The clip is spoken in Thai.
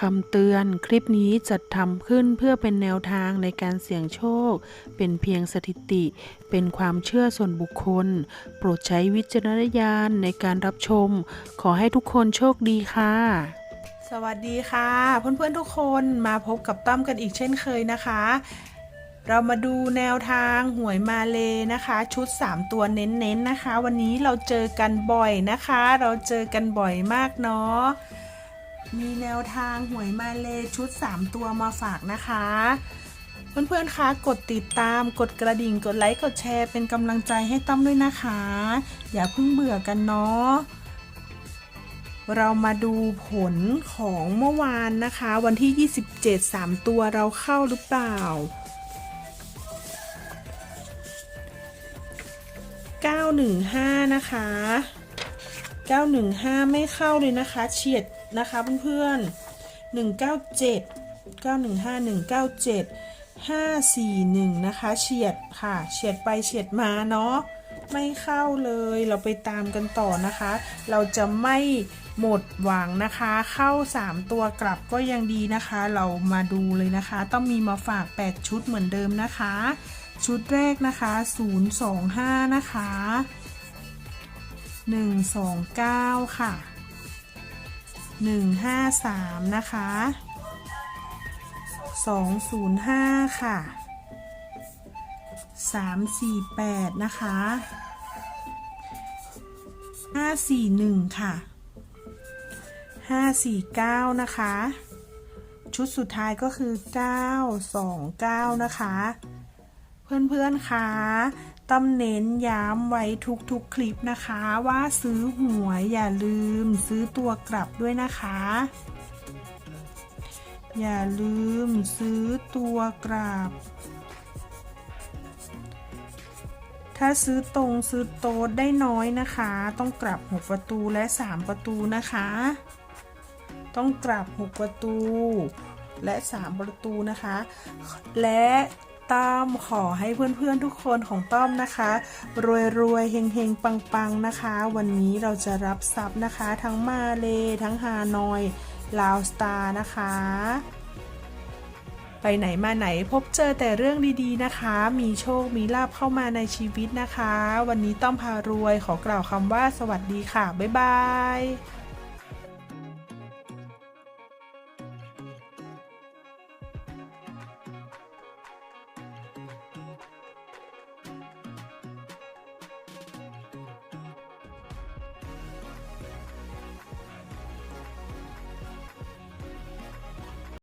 คำเตือนคลิปนี้จัดทำขึ้นเพื่อเป็นแนวทางในการเสี่ยงโชค เป็นเพียงสถิติ เป็นความเชื่อส่วนบุคคล โปรดใช้วิจารณญาณในการรับชม ขอให้ทุกคนโชคดีค่ะ สวัสดีค่ะ เพื่อนๆทุกคนมาพบกับต้อมกันอีกเช่นเคยนะคะ เรามาดูแนวทางหวยมาเลนะคะ ชุด 3 ตัวเน้นๆนะคะ วันนี้เราเจอกันบ่อยนะคะ เราเจอกันบ่อยมากเนาะ มีแนวทางหวยมาเลชุด 3 ตัวมาฝากนะคะ เพื่อนๆคะกดติดตามกดกระดิ่งกดไลค์กดแชร์เป็นกำลังใจให้ต้อมด้วยนะคะ อย่าเพิ่งเบื่อกันเนาะเรามาดูผลของเมื่อวานนะคะ วันที่ 27 3 ตัวเราเข้าหรือเปล่า 915 นะคะ 915 ไม่เข้าเลยนะคะ เฉียด นะคะเพื่อนๆ197 915 197 541 นะคะเฉียดค่ะเฉียดไปเฉียดมาเนาะไม่เข้าเลยเราไปตามกันต่อนะคะ เราจะไม่หมดหวังนะคะ เข้า 3 ตัวกลับก็ยังดีนะคะ เรามาดูเลยนะคะ ต้องมีมาฝาก 8 ชุดเหมือนเดิมนะคะ ชุดแรกนะคะ 025 นะคะ 129 ค่ะ 153 นะคะ 205 ค่ะ 348 นะคะ 541 ค่ะ 549 นะคะ ชุดสุดท้ายก็คือ 929 นะคะ เพื่อนๆคะต้องเน้นย้ำไว้ทุกๆคลิปนะคะว่าซื้อหวยอย่าลืมซื้อตัวกลับด้วยนะคะ อย่าลืมซื้อตัวกลับ ถ้าซื้อตรงซื้อโต๊ดได้น้อยนะคะ ต้องกลับ 6 ประตูและ 3 ประตูนะคะ ต้องกลับ 6 ประตูและ 3 ประตูนะคะ และ ต้อมขอให้เพื่อนๆทุกคนของต้อมนะคะ รวยๆเฮงๆ ปังๆนะคะ วันนี้เราจะรับทรัพย์นะคะ ทั้งมาเลทั้งฮานอยลาวสตาร์นะคะ ไปไหนมาไหนพบเจอแต่เรื่องดีๆนะคะ มีโชคมีลาบเข้ามาในชีวิตนะคะ วันนี้ต้อมพารวยขอกล่าวคำว่าสวัสดีค่ะ บ๊ายบาย